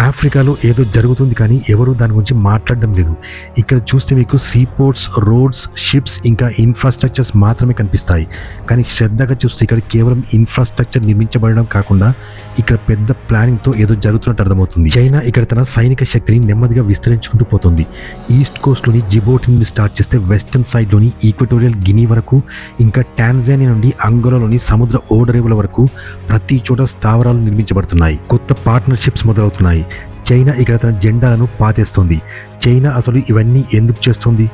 ఆఫ్రికాలో ఏదో జరుగుతుంది కానీ ఎవరు దాని గురించి మాట్లాడడం లేదు. ఇక్కడ చూస్తే మీకు సీ పోర్ట్స్ రోడ్స్ షిప్స్ ఇంకా ఇన్ఫ్రాస్ట్రక్చర్స్ మాత్రమే కనిపిస్తాయి. కానీ శ్రద్ధగా చూస్తే ఇక్కడ కేవలం ఇన్ఫ్రాస్ట్రక్చర్ నిర్మించబడడం కాకుండా ఇక్కడ పెద్ద ప్లానింగ్తో ఏదో జరుగుతున్నట్టు అర్థమవుతుంది. చైనా ఇక్కడ తన సైనిక శక్తిని నెమ్మదిగా విస్తరించుకుంటూ పోతుంది. ఈస్ట్ కోస్ట్లోని జిబోటి నుండి స్టార్ట్ చేస్తే వెస్టర్న్ సైడ్లోని ఈక్వటోరియల్ గినీ వరకు ఇంకా టాన్జానియా నుండి అంగోలాలోని సముద్ర ఓడరేవుల వరకు ప్రతి చోట స్థావరాలు నిర్మించబడుతున్నాయి. కొత్త పార్ట్నర్షిప్స్ మొదలవుతున్నాయి. చైనా ఇక్కడ తన జెండాలను పాతేస్తుంది. చైనా అసలు ఇవన్నీ ఎందుకు చేస్తుంది?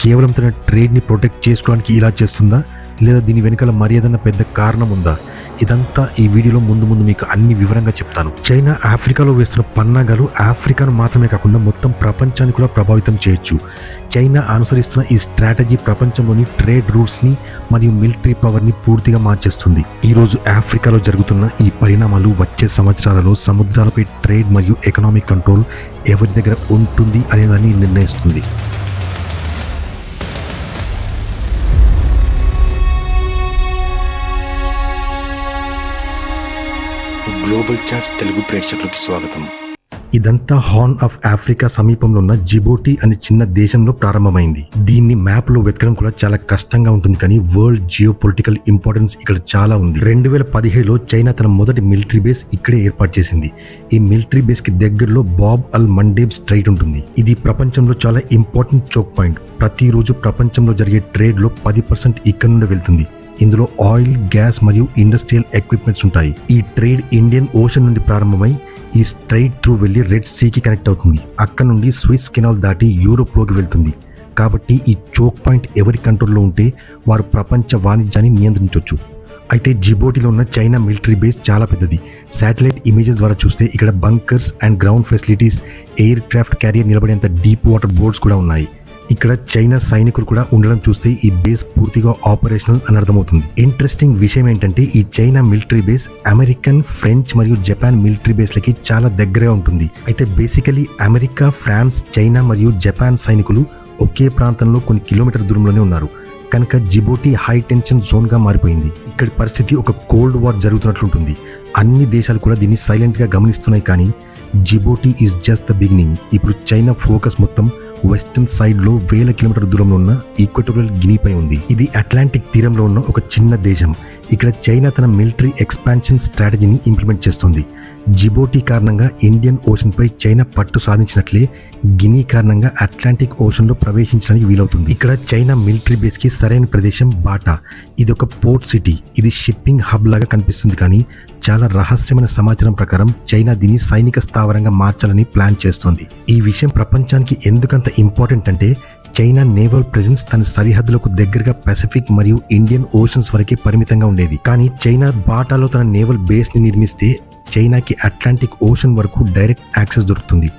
కేవలం తన ట్రేడ్ని ప్రొటెక్ట్ చేసుకోవడానికి ఇలా చేస్తుందా? లేదా దీని వెనుకల మర్యాదన పెద్ద కారణం ఉందా ఇదంతా ఈ వీడియోలో ముందు ముందు మీకు అన్ని వివరంగా చెప్తాను. చైనా ఆఫ్రికాలో వేస్తున్న పన్నాగాలు ఆఫ్రికాను మాత్రమే కాకుండా మొత్తం ప్రపంచాన్ని కూడా ప్రభావితం చేయొచ్చు. చైనా అనుసరిస్తున్న ఈ స్ట్రాటజీ ప్రపంచంలోని ట్రేడ్ రూట్స్ని మరియు మిలిటరీ పవర్ని పూర్తిగా మార్చేస్తుంది. ఈరోజు ఆఫ్రికాలో జరుగుతున్న ఈ పరిణామాలు వచ్చే సంవత్సరాలలో సముద్రాలపై ట్రేడ్ మరియు ఎకనామిక్ కంట్రోల్ ఎవరి దగ్గర ఉంటుంది అనేదాన్ని నిర్ణయిస్తుంది. గ్లోబల్ చాట్స్ తెలుగు ప్రేక్షకులకు స్వాగతం. ఇదంతా హార్న్ ఆఫ్ ఆఫ్రికా సమీపంలో ఉన్న జిబోటి అనే చిన్న దేశంలో ప్రారంభమైంది. దీన్ని మ్యాప్లో వెతకడం కూడా చాలా కష్టంగా ఉంటుంది కానీ వరల్డ్ జియో పొలిటికల్ ఇంపార్టెన్స్ ఇక్కడ చాలా ఉంది. రెండు వేల పదిహేడులో చైనా తన మొదటి మిలిటరీ బేస్ ఇక్కడే ఏర్పాటు చేసింది. ఈ మిలిటరీ బేస్కి దగ్గరలో బాబ్ అల్ మండేబ్ స్ట్రైట్ ఉంటుంది. ఇది ప్రపంచంలో చాలా ఇంపార్టెంట్ చోక్ పాయింట్. ప్రతిరోజు ప్రపంచంలో జరిగే ట్రేడ్లో పది పర్సెంట్ ఇక్కడ నుండి వెళ్తుంది. ఇందులో ఆయిల్ గ్యాస్ మరియు ఇండస్ట్రియల్ ఎక్విప్మెంట్స్ ఉంటాయి. ఈ ట్రేడ్ ఇండియన్ ఓషన్ నుండి ప్రారంభమై ఈ స్ట్రైట్ త్రూ వెళ్ళి రెడ్ సీకి కనెక్ట్ అవుతుంది. అక్కడ నుండి స్విస్ కెనాల్ దాటి యూరోప్లోకి వెళ్తుంది. కాబట్టి ఈ చోక్ పాయింట్ ఎవరి కంట్రోల్లో ఉంటే వారు ప్రపంచ వాణిజ్యాన్ని నియంత్రించవచ్చు అయితే జిబోటిలో ఉన్న చైనా మిలిటరీ బేస్ చాలా పెద్దది. శాటిలైట్ ఇమేజెస్ ద్వారా చూస్తే ఇక్కడ bunkers and ground facilities aircraft carrier నిలబడేంత deep water boards కూడా ఉన్నాయి. ఇక్కడ చైనా సైనికులు కూడా ఉండడం చూస్తే ఈ బేస్ పూర్తిగా ఆపరేషనల్ అని అర్థమవుతుంది. ఇంట్రెస్టింగ్ విషయం ఏంటంటే ఈ China military base American French మరియు జపాన్ మిలిటరీ బేస్లకి చాలా దగ్గరగా ఉంటుంది. అయితే బేసికలీ అమెరికా ఫ్రాన్స్ చైనా మరియు జపాన్ సైనికులు ఒకే ప్రాంతంలో కొన్ని కిలోమీటర్ దూరంలోనే ఉన్నారు. కనుక జిబోటి హై టెన్షన్ జోన్గా మారిపోయింది. ఇక్కడి పరిస్థితి ఒక కోల్డ్ వార్ జరుగుతున్నట్లుంటుంది అన్ని దేశాలు కూడా దీన్ని సైలెంట్గా గమనిస్తున్నాయి కానీ Djibouti is just the beginning ఇప్పుడు చైనా ఫోకస్ మొత్తం వెస్టర్న్ సైడ్లో వేల కిలోమీటర్ దూరంలో ఉన్న ఈక్వటోరియల్ గినీపై ఉంది. ఇది అట్లాంటిక్ తీరంలో ఉన్న ఒక చిన్న దేశం. ఇక్కడ చైనా తన మిలిటరీ ఎక్స్పాన్షన్ స్ట్రాటజీని ఇంప్లిమెంట్ చేస్తుంది. జిబోటి కారణంగా ఇండియన్ ఓషన్ పై చైనా పట్టు సాధించినట్లే గినీ కారణంగా అట్లాంటిక్ ఓషన్లో ప్రవేశించడానికి వీలవుతుంది. ఇక్కడ చైనా మిలిటరీ బేస్కి సరైన ప్రదేశం బాటా. ఇది ఒక పోర్ట్ సిటీ. ఇది షిప్పింగ్ హబ్ లాగా కనిపిస్తుంది కానీ చాలా రహస్యమైన సమాచారం ప్రకారం చైనా దీన్ని సైనిక స్థావరంగా మార్చాలని ప్లాన్ చేస్తోంది. ఈ విషయం ప్రపంచానికి ఎందుకంత ఇంపార్టెంట్ అంటే చైనా నేవల్ ప్రెజెన్స్ తన సరిహద్దులకు దగ్గరగా పసిఫిక్ మరియు ఇండియన్ ఓషన్స్ వరకే పరిమితంగా ఉండేది. కానీ చైనా బాటాలో తన నేవల్ బేస్ని నిర్మిస్తే చైనాకి అట్లాంటిక్ ఓషన్ వరకు డైరెక్ట్ యాక్సెస్ దొరుకుతుంది.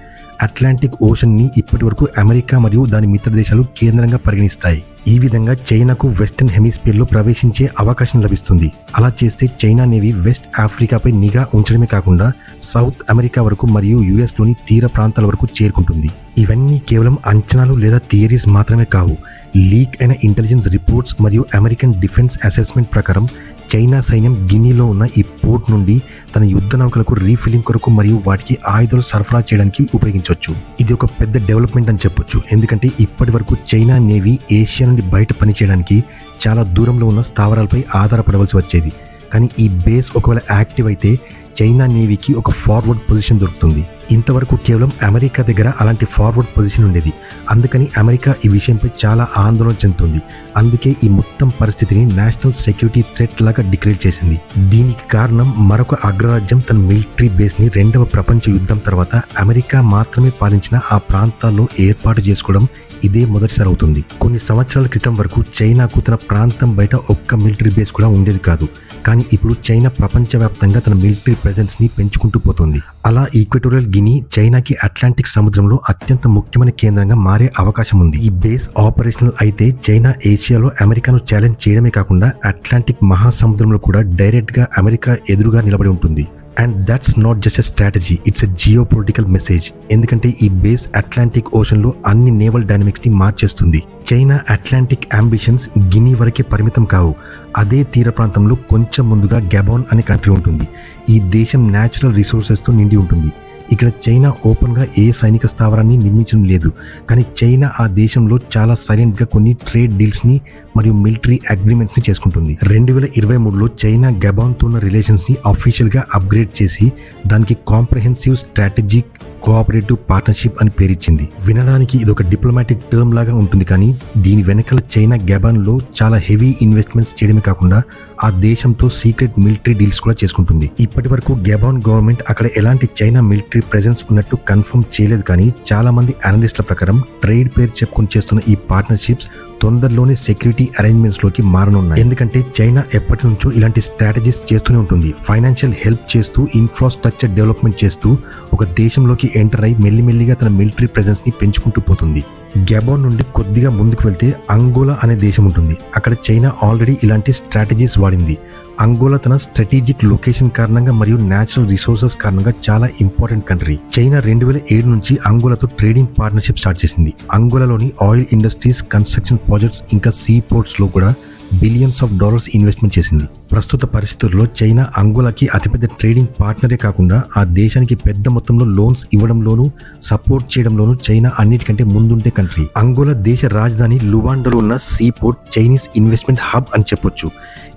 అట్లాంటిక్ ఓషన్ని ఇప్పటి వరకు అమెరికా మరియు దాని మిత్ర దేశాలు కేంద్రంగా పరిగణిస్తాయి. ఈ విధంగా చైనాకు వెస్టర్న్ హెమిస్ఫియర్లో ప్రవేశించే అవకాశం లభిస్తుంది. అలా చేస్తే చైనా నేవీ వెస్ట్ ఆఫ్రికాపై నిఘా ఉంచడమే కాకుండా సౌత్ అమెరికా వరకు మరియు యుఎస్లోని తీర ప్రాంతాల వరకు చేరుకుంటుంది. ఇవన్నీ కేవలం అంచనాలు లేదా థియరీస్ మాత్రమే కావు. లీక్ అయిన ఇంటెలిజెన్స్ రిపోర్ట్స్ మరియు అమెరికన్ డిఫెన్స్ అసెస్మెంట్ ప్రకారం చైనా సైన్యం గినీలో ఉన్న ఈ పోర్ట్ నుండి తన యుద్ధ నౌకలకు రీఫిల్లింగ్ కొరకు మరియు వాటికి ఆయుధాలు సరఫరా చేయడానికి ఉపయోగించవచ్చు. ఇది ఒక పెద్ద డెవలప్మెంట్ అని చెప్పొచ్చు. ఎందుకంటే ఇప్పటి వరకు చైనా నేవీ ఏషియా నుండి బయట పనిచేయడానికి చాలా దూరంలో ఉన్న స్థావరాలపై ఆధారపడవలసి వచ్చేది. కానీ ఈ బేస్ ఒకవేళ యాక్టివ్ అయితే చైనా నేవీకి ఒక ఫార్వర్డ్ పొజిషన్ దొరుకుతుంది. ఇంతవరకు కేవలం అమెరికా దగ్గర అలాంటి ఫార్వర్డ్ పొజిషన్ ఉండేది. అందుకని అమెరికా ఈ విషయంపై చాలా ఆందోళన చెందుతుంది. అందుకే ఈ మొత్తం పరిస్థితిని నేషనల్ సెక్యూరిటీ థ్రెట్ లాగా డిక్లేర్ చేసింది. దీనికి కారణం మరొక అగ్రరాజ్యం తన మిలిటరీ బేస్ని రెండవ ప్రపంచ యుద్ధం తర్వాత అమెరికా మాత్రమే పాలించిన ఆ ప్రాంతాల్లో ఏర్పాటు చేసుకోవడం ఇదే మొదటిసారి అవుతుంది. కొన్ని సంవత్సరాల క్రితం వరకు చైనాకు తన ప్రాంతం బయట ఒక్క మిలిటరీ బేస్ కూడా ఉండేది కాదు. కానీ ఇప్పుడు చైనా ప్రపంచవ్యాప్తంగా తన మిలిటరీ ప్రెజెన్స్ని పెంచుకుంటూ పోతుంది. అలా ఈక్వెటోరియల్ గిని చైనాకి అట్లాంటిక్ సముద్రంలో అత్యంత ముఖ్యమైన కేంద్రంగా మారే అవకాశం ఉంది. ఈ బేస్ ఆపరేషనల్ అయితే చైనా ఏషియాలో అమెరికాను ఛాలెంజ్ చేయడమే కాకుండా అట్లాంటిక్ మహాసముద్రంలో కూడా డైరెక్ట్గా అమెరికా ఎదురుగా నిలబడి ఉంటుంది. And that's not just a strategy it's a geopolitical message ఎందుకంటే ఈ బేస్ అట్లాంటిక్ ఓషన్లో అన్ని నేవల్ డైనమిక్స్ని మార్చేస్తుంది. చైనా అట్లాంటిక్ అంబిషన్స్ గిని వరకే పరిమితం కావు. అదే తీర ప్రాంతంలో కొంచెం ముందుగా గెబాన్ అనే కంట్రీ ఉంటుంది. ఈ దేశం న్యాచురల్ రిసోర్సెస్తో నిండి ఉంటుంది. ఇక్కడ చైనా ఓపెన్గా ఏ సైనిక స్థావరాన్ని నిర్మించడం లేదు. కానీ చైనా ఆ దేశంలో చాలా సైలెంట్గా కొన్ని ట్రేడ్ డీల్స్ని మరియు మిలిటరీ అగ్రిమెంట్స్ని చేసుకుంటుంది. రెండు వేల ఇరవై మూడులో చైనా గబాన్తో ఉన్న రిలేషన్స్ని అఫీషియల్గా అప్గ్రేడ్ చేసి దానికి కాంప్రహెన్సివ్ స్ట్రాటజిక్ కోఆపరేటివ్ పార్ట్నర్షిప్ అని పేరిచ్చింది. వినడానికి ఇది ఒక డిప్లొమాటిక్ టర్మ్ లాగా ఉంటుంది కానీ దీని వెనకాల చైనా గబాన్లో చాలా హెవీ ఇన్వెస్ట్మెంట్స్ చేయడమే కాకుండా ఆ దేశంతో సీక్రెట్ మిలిటరీ డీల్స్ కూడా చేసుకుంటుంది. ఇప్పటి వరకు గబాన్ గవర్నమెంట్ అక్కడ ఎలాంటి చైనా మిలిటరీ ప్రెజెన్స్ ఉన్నట్టు కన్ఫర్మ్ చేయలేదు కానీ చాలా మంది అనలిస్టుల ప్రకారం ట్రేడ్ పేరు చెప్పుకొని చేస్తున్న ఈ పార్ట్నర్షిప్స్ తొందరలోనే సెక్యూరిటీ అరేంజ్మెంట్స్లోకి మారనున్నాయి. ఎందుకంటే చైనా ఎప్పటి నుంచో ఇలాంటి స్ట్రాటజీస్ చేస్తూనే ఉంటుంది. ఫైనాన్షియల్ హెల్ప్ చేస్తూ ఇన్ఫ్రాస్ట్రక్చర్ డెవలప్మెంట్ చేస్తూ ఒక దేశంలోకి ఎంటర్ అయి మెల్లిమెల్లిగా తన మిలిటరీ ప్రెజెన్స్ని పెంచుకుంటూ పోతుంది. గ్యాబోన్ నుండి కొద్దిగా ముందుకు వెళ్తే అంగోలా అనే దేశం ఉంటుంది. అక్కడ చైనా ఆల్రెడీ ఇలాంటి స్ట్రాటజీస్ వాడింది. అంగోలా తన స్ట్రాటజిక్ లొకేషన్ కారణంగా మరియు నేచురల్ రిసోర్సెస్ కారణంగా చాలా ఇంపార్టెంట్ కంట్రీ. చైనా రెండు వేల ఏడు నుంచి అంగోలాతో ట్రేడింగ్ పార్ట్నర్షిప్ స్టార్ట్ చేసింది. అంగోలాలోని ఆయిల్ ఇండస్ట్రీస్ కన్స్ట్రక్షన్ ప్రాజెక్ట్స్ ఇంకా సీ పోర్ట్స్లో కూడా బిలియన్స్ ఆఫ్ డాలర్స్ ఇన్వెస్ట్మెంట్ చేసింది. ప్రస్తుత పరిస్థితుల్లో చైనా అంగోలాకి అతిపెద్ద ట్రేడింగ్ పార్ట్నరే కాకుండా ఆ దేశానికి పెద్ద మొత్తంలో లోన్స్ ఇవ్వడంలోనూ సపోర్ట్ చేయడంలోనూ చైనా అన్నిటికంటే ముందుండే కంట్రీ. అంగోలా దేశ రాజధాని లువాండలో ఉన్న sea port Chinese investment hub అని చెప్పొచ్చు.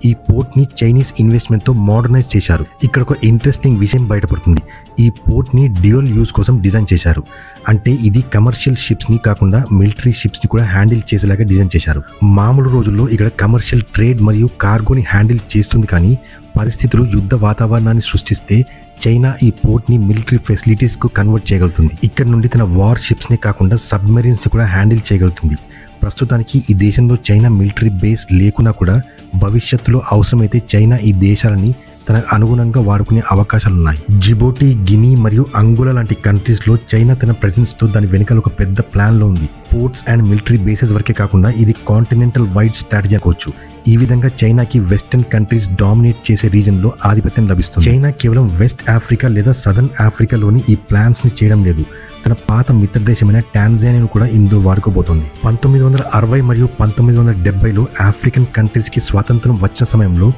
ఈ పోర్ట్ని చైనీస్ ఇన్వెస్ట్మెంట్తో మోడర్నైజ్ చేశారు. ఇక్కడ ఒక ఇంట్రెస్టింగ్ విషయం బయటపడుతుంది. ఈ పోర్ట్ని డ్యూయల్ యూస్ కోసం డిజైన్ చేశారు. అంటే ఇది కమర్షియల్ షిప్స్ని కాకుండా మిలిటరీ షిప్స్ని కూడా హ్యాండిల్ చేసేలాగా డిజైన్ చేశారు. మామూలు రోజుల్లో ఇక్కడ కమర్షియల్ ట్రేడ్ మరియు కార్గోని హ్యాండిల్ చేస్తుంది కానీ పరిస్థితులు యుద్ధ వాతావరణాన్ని సృష్టిస్తే చైనా ఈ పోర్ట్ని మిలిటరీ ఫెసిలిటీస్కు కన్వర్ట్ చేయగలుగుతుంది. ఇక్కడ నుండి తన వార్ షిప్స్ని కాకుండా సబ్మెరీన్స్ని కూడా హ్యాండిల్ చేయగలుగుతుంది. ప్రస్తుతానికి ఈ దేశంలో చైనా మిలిటరీ బేస్ లేకున్నా కూడా భవిష్యత్తులో అవసరమైతే చైనా ఈ దేశాలని తన అనుగుణంగా వాడుకునే అవకాశాలున్నాయి. జిబోటి గిని మరియు అంగుల లాంటి కంట్రీస్లో చైనా తన ప్రెజెన్స్తో దాని వెనకాల ఒక పెద్ద ప్లాన్లో ఉంది. పోర్ట్స్ అండ్ మిలిటరీ బేసెస్ వరకే కాకుండా ఇది కాంటినెంటల్ వైడ్ స్ట్రాటజీ అనుకోవచ్చు. ఈ విధంగా చైనాకి వెస్టర్న్ కంట్రీస్ డామినేట్ చేసే రీజన్లో ఆధిపత్యం లభిస్తుంది. చైనా కేవలం వెస్ట్ ఆఫ్రికా లేదా సదర్న్ ఆఫ్రికాలోని ఈ ప్లాన్స్ని చేయడం లేదు. తన పాత మిత్రదేశమైన టాన్జానియాను కూడా ఇందులో వాడుకోబోతోంది. పంతొమ్మిది వందల అరవై మరియు పంతొమ్మిది వందల డెబ్బైలో ఆఫ్రికన్ కంట్రీస్కి స్వాతంత్రం వచ్చిన సమయంలో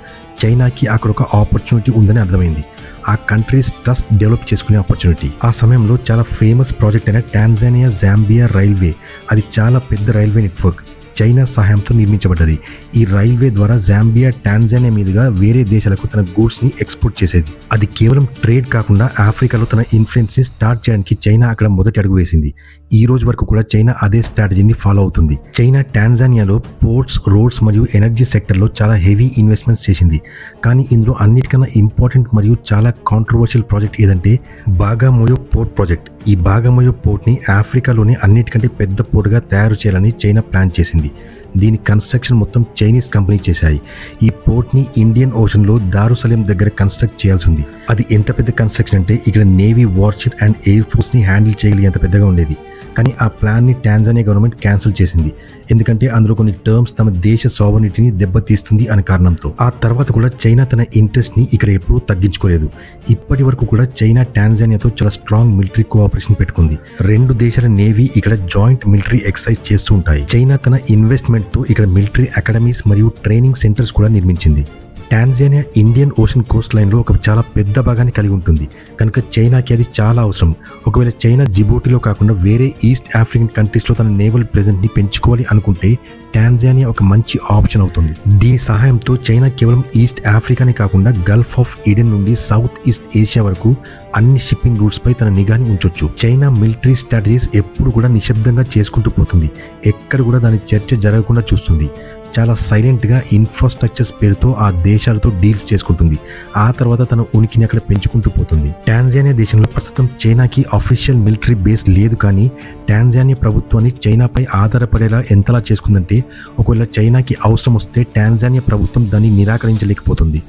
చైనాకి అక్కడ ఒక ఆపర్చునిటీ ఉందని అర్థమైంది. ఆ కంట్రీస్ ట్రస్ట్ డెవలప్ చేసుకునే ఆపర్చునిటీ. ఆ సమయంలో చాలా ఫేమస్ ప్రాజెక్ట్ అయిన టాన్జానియా జాంబియా రైల్వే. అది చాలా పెద్ద రైల్వే నెట్వర్క్. చైనా సహాయంతో నిర్మించబడ్డది. ఈ రైల్వే ద్వారా జాంబియా టాన్జానియా మీదుగా వేరే దేశాలకు తన గూడ్స్ని ఎక్స్పోర్ట్ చేసేది. అది కేవలం ట్రేడ్ కాకుండా ఆఫ్రికాలో తన ఇన్ఫ్లుయెన్స్ని స్టార్ట్ చేయడానికి చైనా అక్కడ మొదటి అడుగు వేసింది. ఈ రోజు వరకు కూడా చైనా అదే స్ట్రాటజీని ఫాలో అవుతుంది. చైనా టాన్జానియాలో పోర్ట్స్ రోడ్స్ మరియు ఎనర్జీ సెక్టర్లో చాలా హెవీ ఇన్వెస్ట్మెంట్స్ చేసింది. కానీ ఇందులో అన్నిటికన్నా ఇంపార్టెంట్ మరియు చాలా కాంట్రవర్షియల్ ప్రాజెక్ట్ ఏదంటే బాగామోయో పోర్ట్ ప్రాజెక్ట్. ఈ బాగామోయో పోర్ట్ని ఆఫ్రికాలోని అన్నిటికంటే పెద్ద పోర్టుగా తయారు చేయాలని చైనా ప్లాన్ చేసింది. dele. దీని కన్స్ట్రక్షన్ మొత్తం చైనీస్ కంపెనీ చేశాయి. ఈ పోర్ట్ని ఇండియన్ ఓషన్లో దారుసలేం దగ్గర కన్స్ట్రక్ట్ చేయాల్సింది అది ఎంత పెద్ద కన్స్ట్రక్షన్ అంటే ఇక్కడ నేవీ వార్షిప్ అండ్ ఎయిర్ ఫోర్స్ని హ్యాండిల్ చేయగలిగేంత పెద్దగా ఉండేది. కానీ ఆ ప్లాన్ని టాంజానియా గవర్నమెంట్ క్యాన్సిల్ చేసింది. ఎందుకంటే అందులో కొన్ని టర్మ్స్ తమ దేశ సోవనిటీని దెబ్బతీస్తుంది అనే కారణంతో. ఆ తర్వాత కూడా చైనా తన ఇంట్రెస్ట్ని ఇక్కడ ఎప్పుడూ తగ్గించుకోలేదు. ఇప్పటి వరకు కూడా చైనా టాంజానియాతో చాలా స్ట్రాంగ్ మిలిటరీ కోఆపరేషన్ పెట్టుకుంది. రెండు దేశాల నేవీ ఇక్కడ జాయింట్ మిలిటరీ ఎక్సర్సైజ్ చేస్తూ ఉంటాయి. చైనా తన ఇన్వెస్ట్మెంట్ తో ఇక్కడ మిలిటరీ అకాడమీస్ మరియు ట్రైనింగ్ సెంటర్స్ కూడా నిర్మించింది. టాన్జేనియా ఇండియన్ ఓషన్ కోస్ట్ లైన్లో ఒక చాలా పెద్ద భాగాన్ని కలిగి ఉంటుంది. కనుక చైనాకి అది చాలా అవసరం. ఒకవేళ చైనా జిబూటిలో కాకుండా వేరే ఈస్ట్ ఆఫ్రికన్ కంట్రీస్లో తన నేవల్ ప్రెజెంట్ని పెంచుకోవాలి అనుకుంటే టాన్జానియా ఒక మంచి ఆప్షన్ అవుతుంది. దీని సహాయంతో చైనా కేవలం ఈస్ట్ ఆఫ్రికానే కాకుండా గల్ఫ్ ఆఫ్ ఈడెన్ నుండి సౌత్ ఈస్ట్ ఏషియా వరకు అన్ని షిప్పింగ్ రూట్స్ పై తన నిఘాని ఉంచొచ్చు. చైనా మిలిటరీ స్ట్రాటజీస్ ఎప్పుడు కూడా నిశ్శబ్దంగా చేసుకుంటూ పోతుంది. ఎక్కడ కూడా దాని చర్చ జరగకుండా చూస్తుంది. చాలా సైలెంట్గా ఇన్ఫ్రాస్ట్రక్చర్స్ పేరుతో ఆ దేశాలతో డీల్స్ చేసుకుంటుంది. ఆ తర్వాత తన ఉనికిని అక్కడ పెంచుకుంటూ పోతుంది. టాన్జానియా దేశంలో ప్రస్తుతం చైనాకి అఫీషియల్ మిలిటరీ బేస్ లేదు కానీ టాన్జానియా ప్రభుత్వాన్ని చైనాపై ఆధారపడేలా ఎంతలా చేసుకుందంటే ఒకవేళ చైనాకి అవసరం వస్తే టాన్జానియా ప్రభుత్వం దాన్ని నిరాకరించలేకపోతుంది.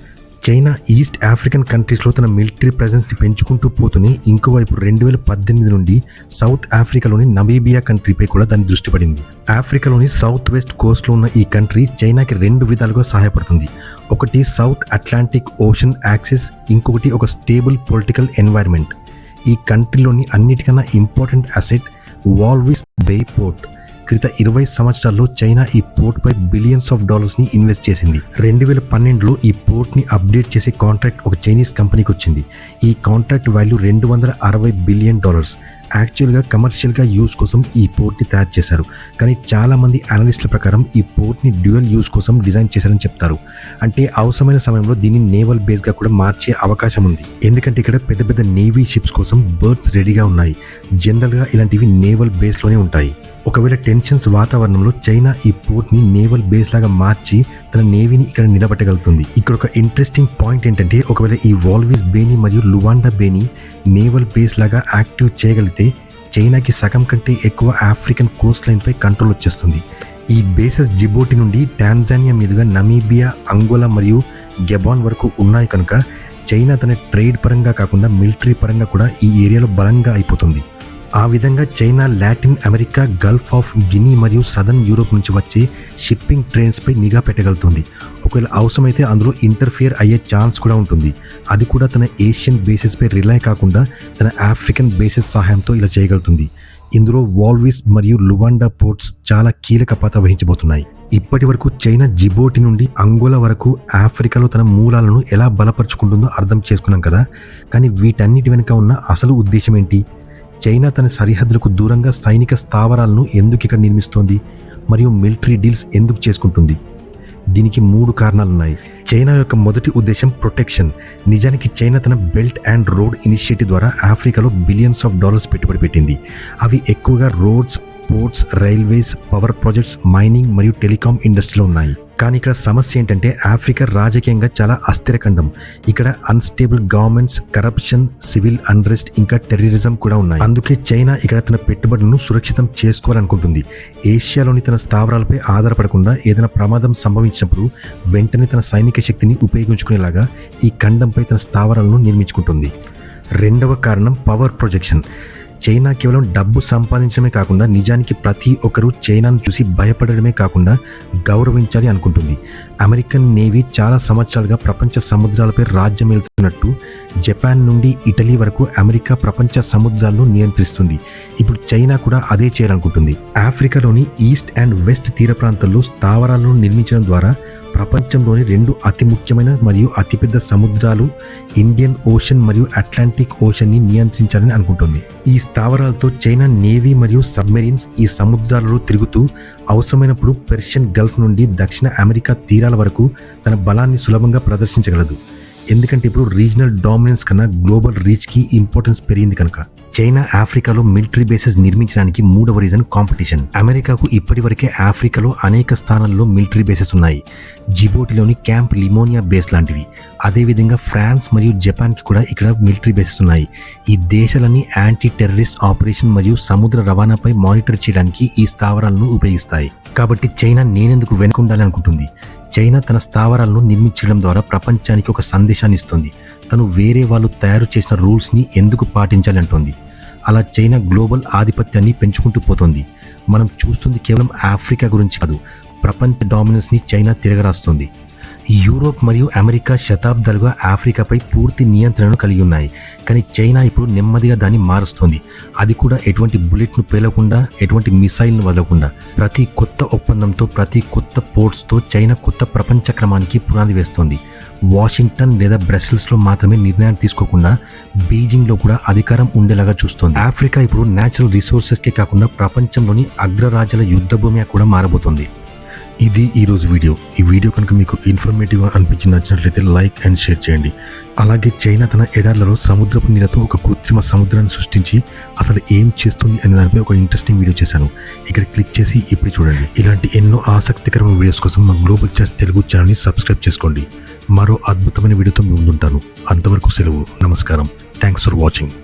చైనా ఈస్ట్ ఆఫ్రికన్ కంట్రీస్లో తన మిలిటరీ ప్రెజెన్స్ని పెంచుకుంటూ పోతూనే ఇంకోవైపు రెండు వేల పద్దెనిమిది నుండి సౌత్ ఆఫ్రికాలోని నమీబియా కంట్రీపై కూడా దాని దృష్టి పడింది. ఆఫ్రికాలోని సౌత్ వెస్ట్ కోస్ట్లో ఉన్న ఈ కంట్రీ చైనాకి రెండు విధాలుగా సహాయపడుతుంది. ఒకటి సౌత్ అట్లాంటిక్ ఓషన్ యాక్సెస్ ఇంకొకటి ఒక స్టేబుల్ పొలిటికల్ ఎన్వైర్న్మెంట్. ఈ కంట్రీలోని అన్నిటికన్నా important asset Walvis Bay port. క్రిత ఇరవై సంవత్సరాల్లో చైనా ఈ పోర్ట్ పై బిలియన్స్ ఆఫ్ డాలర్స్ని ఇన్వెస్ట్ చేసింది. రెండు వేల పన్నెండులో ఈ పోర్ట్ని అప్డేట్ చేసే కాంట్రాక్ట్ ఒక చైనీస్ కంపెనీకి వచ్చింది. ఈ కాంట్రాక్ట్ వాల్యూ రెండు వందల అరవై బిలియన్ డాలర్స్ యాక్చువల్గా కమర్షియల్గా యూస్ కోసం ఈ పోర్ట్ని తయారు చేశారు. కానీ చాలా మంది అనలిస్టుల ప్రకారం ఈ పోర్ట్ని డ్యూయల్ యూస్ కోసం డిజైన్ చేశారని చెప్తారు. అంటే అవసరమైన సమయంలో దీన్ని నేవల్ బేస్గా కూడా మార్చే అవకాశం ఉంది. ఎందుకంటే ఇక్కడ పెద్ద పెద్ద నేవీ షిప్స్ కోసం బర్డ్స్ రెడీగా ఉన్నాయి. జనరల్గా ఇలాంటివి నేవల్ బేస్లోనే ఉంటాయి. ఒకవేళ టెన్షన్స్ వాతావరణంలో చైనా ఈ పోర్ట్ని నేవల్ బేస్ లాగా మార్చి తన నేవీని ఇక్కడ నిలబెట్టగలుగుతుంది. ఇక్కడ ఒక ఇంట్రెస్టింగ్ పాయింట్ ఏంటంటే ఒకవేళ ఈ వాల్వీస్ బేని మరియు లువాండా బేని నేవల్ బేస్ లాగా యాక్టివ్ చేయగలిగితే చైనాకి సగం కంటే ఎక్కువ ఆఫ్రికన్ కోస్ట్ లైన్పై కంట్రోల్ వచ్చేస్తుంది. ఈ బేసెస్ జిబోటి నుండి టాన్జానియా మీదుగా నమీబియా అంగోలా మరియు గెబాన్ వరకు ఉన్నాయి కనుక చైనా తన ట్రేడ్ పరంగా కాకుండా మిలిటరీ పరంగా కూడా ఈ ఏరియాలో బలంగా అయిపోతుంది. ఆ విధంగా China Latin America Gulf of Guinea మరియు సదర్న్ యూరోప్ నుంచి వచ్చే షిప్పింగ్ ట్రైన్స్పై నిఘా పెట్టగలుగుతుంది. ఒకవేళ అవసరమైతే అందులో ఇంటర్ఫియర్ అయ్యే ఛాన్స్ కూడా ఉంటుంది. అది కూడా తన ఏషియన్ బేసిస్పై రిలై కాకుండా తన ఆఫ్రికన్ బేసిస్ సహాయంతో ఇలా చేయగలుగుతుంది. ఇందులో వాల్విస్ మరియు లువాండా పోర్ట్స్ చాలా కీలక పాత్ర వహించబోతున్నాయి. ఇప్పటి వరకు చైనా జిబోటి నుండి అంగోలా వరకు ఆఫ్రికాలో తన మూలాలను ఎలా బలపరుచుకుంటుందో అర్థం చేసుకున్నాం కదా. కానీ వీటన్నిటి వెనుక ఉన్న అసలు ఉద్దేశం ఏంటి? చైనా తన సరిహద్దులకు దూరంగా సైనిక స్థావరాలను ఎందుకు ఇక్కడ నిర్మిస్తోంది? మరియు మిలిటరీ డీల్స్ ఎందుకు చేసుకుంటుంది? దీనికి మూడు కారణాలున్నాయి. చైనా యొక్క మొదటి ఉద్దేశం ప్రొటెక్షన్. నిజానికి చైనా తన బెల్ట్ అండ్ రోడ్ ఇనిషియేటివ్ ద్వారా ఆఫ్రికాలో బిలియన్స్ ఆఫ్ డాలర్స్ పెట్టుబడి పెట్టింది. అవి ఎక్కువగా roads ports railways power projects mining మరియు టెలికాం ఇండస్ట్రీలో ఉన్నాయి. కానీ ఇక్కడ సమస్య ఏంటంటే ఆఫ్రికా రాజకీయంగా చాలా అస్థిర ఖండం ఇక్కడ unstable governments corruption civil unrest ఇంకా టెర్రరిజం కూడా ఉన్నాయి. అందుకే చైనా ఇక్కడ తన పెట్టుబడులను సురక్షితం చేసుకోవాలనుకుంటుంది. ఏషియాలోని తన స్థావరాలపై ఆధారపడకుండా ఏదైనా ప్రమాదం సంభవించినప్పుడు వెంటనే తన సైనిక శక్తిని ఉపయోగించుకునేలాగా ఈ ఖండంపై తన స్థావరాలను నిర్మించుకుంటుంది. రెండవ కారణం పవర్ ప్రొజెక్షన్. చైనా కేవలం డబ్బు సంపాదించడమే కాకుండా నిజానికి ప్రతి ఒక్కరూ చైనాను చూసి భయపడడమే కాకుండా గౌరవించాలి అనుకుంటుంది. అమెరికన్ నేవీ చాలా సంవత్సరాలుగా ప్రపంచ సముద్రాలపై రాజ్యం వెళ్తున్నట్టు జపాన్ నుండి ఇటలీ వరకు అమెరికా ప్రపంచ సముద్రాలను నియంత్రిస్తుంది. ఇప్పుడు చైనా కూడా అదే చేయాలనుకుంటుంది. ఆఫ్రికాలోని ఈస్ట్ అండ్ వెస్ట్ తీర ప్రాంతాల్లో స్థావరాలను నిర్మించడం ద్వారా ప్రపంచంలోని రెండు అతి ముఖ్యమైన మరియు అతిపెద్ద సముద్రాలు ఇండియన్ ఓషన్ మరియు అట్లాంటిక్ ఓషన్ని నియంత్రించాలని అనుకుంటుంది. ఈ స్థావరాలతో చైనా నేవీ మరియు సబ్మెరీన్స్ ఈ సముద్రాలలో తిరుగుతూ అవసరమైనప్పుడు పెర్షియన్ గల్ఫ్ నుండి దక్షిణ అమెరికా తీరాల వరకు తన బలాన్ని సులభంగా ప్రదర్శించగలదు. ఎందుకంటే ఇప్పుడు రీజనల్ డామినెన్స్ కన్నా గ్లోబల్ రీచ్కి ఇంపార్టెన్స్ పెరిగింది కనుక చైనా ఆఫ్రికాలో మిలిటరీ బేసెస్ నిర్మించడానికి మూడవ రీజన్ కాంపిటీషన్ అమెరికాకు ఇప్పటివరకే ఆఫ్రికాలో అనేక స్థానాల్లో మిలిటరీ బేసెస్ ఉన్నాయి. జిబోటిలోని క్యాంప్ లిమోనియా బేస్ లాంటివి. అదేవిధంగా ఫ్రాన్స్ మరియు జపాన్కి కూడా ఇక్కడ మిలిటరీ బేసెస్ ఉన్నాయి. ఈ దేశాలన్నీ యాంటీ టెర్రరిస్ట్ ఆపరేషన్ మరియు సముద్ర రవాణాపై మానిటర్ చేయడానికి ఈ స్థావరాలను ఉపయోగిస్తాయి. కాబట్టి చైనా నేనెందుకు వెనుకుండాలి అనుకుంటుంది? చైనా తన స్థావరాలను నిర్మించడం ద్వారా ప్రపంచానికి ఒక సందేశాన్ని ఇస్తుంది. తను వేరే వాళ్ళు తయారు చేసిన రూల్స్ని ఎందుకు పాటించాలి అంటోంది అలా చైనా గ్లోబల్ ఆధిపత్యాన్ని పెంచుకుంటూ పోతుంది. మనం చూస్తుంది కేవలం ఆఫ్రికా గురించి కాదు ప్రపంచ డామినెన్స్ని చైనా తిరగరాస్తుంది. యూరోప్ మరియు అమెరికా శతాబ్దాలుగా ఆఫ్రికాపై పూర్తి నియంత్రణను కలిగి ఉన్నాయి. కానీ చైనా ఇప్పుడు నెమ్మదిగా దాన్ని మారుస్తుంది. అది కూడా ఎటువంటి బుల్లెట్ను పేలకుండా ఎటువంటి మిసైల్ను వదలకుండా. ప్రతి కొత్త ఒప్పందంతో ప్రతి కొత్త పోర్ట్స్తో చైనా కొత్త ప్రపంచ క్రమానికి పునాది వేస్తోంది. వాషింగ్టన్ లేదా బ్రసెల్స్లో మాత్రమే నిర్ణయం తీసుకోకుండా బీజింగ్లో కూడా అధికారం ఉండేలాగా చూస్తోంది. ఆఫ్రికా ఇప్పుడు న్యాచురల్ రిసోర్సెస్కే కాకుండా ప్రపంచంలోని అగ్రరాజ్యాల యుద్ధ భూమిగా కూడా మారబోతోంది. ఇది ఈరోజు వీడియో. ఈ వీడియో కనుక మీకు ఇన్ఫర్మేటివ్గా అనిపించి నచ్చినట్లయితే లైక్ అండ్ షేర్ చేయండి. అలాగే చైనా తన ఎడార్లలో సముద్రపు నీళ్ళతో ఒక కృత్రిమ సముద్రాన్ని సృష్టించి అసలు ఏం చేస్తుంది అనే దానిపై ఒక ఇంట్రెస్టింగ్ వీడియో చేశాను. ఇక్కడ క్లిక్ చేసి ఇప్పుడు చూడండి. ఇలాంటి ఎన్నో ఆసక్తికరమైన వీడియోస్ కోసం మా గ్లోబల్ చార్జ్ తెలుగు ఛానల్ని సబ్స్క్రైబ్ చేసుకోండి. మరో అద్భుతమైన వీడియోతో మీ ముందుంటాను. అంతవరకు సెలవు. నమస్కారం. Thanks for watching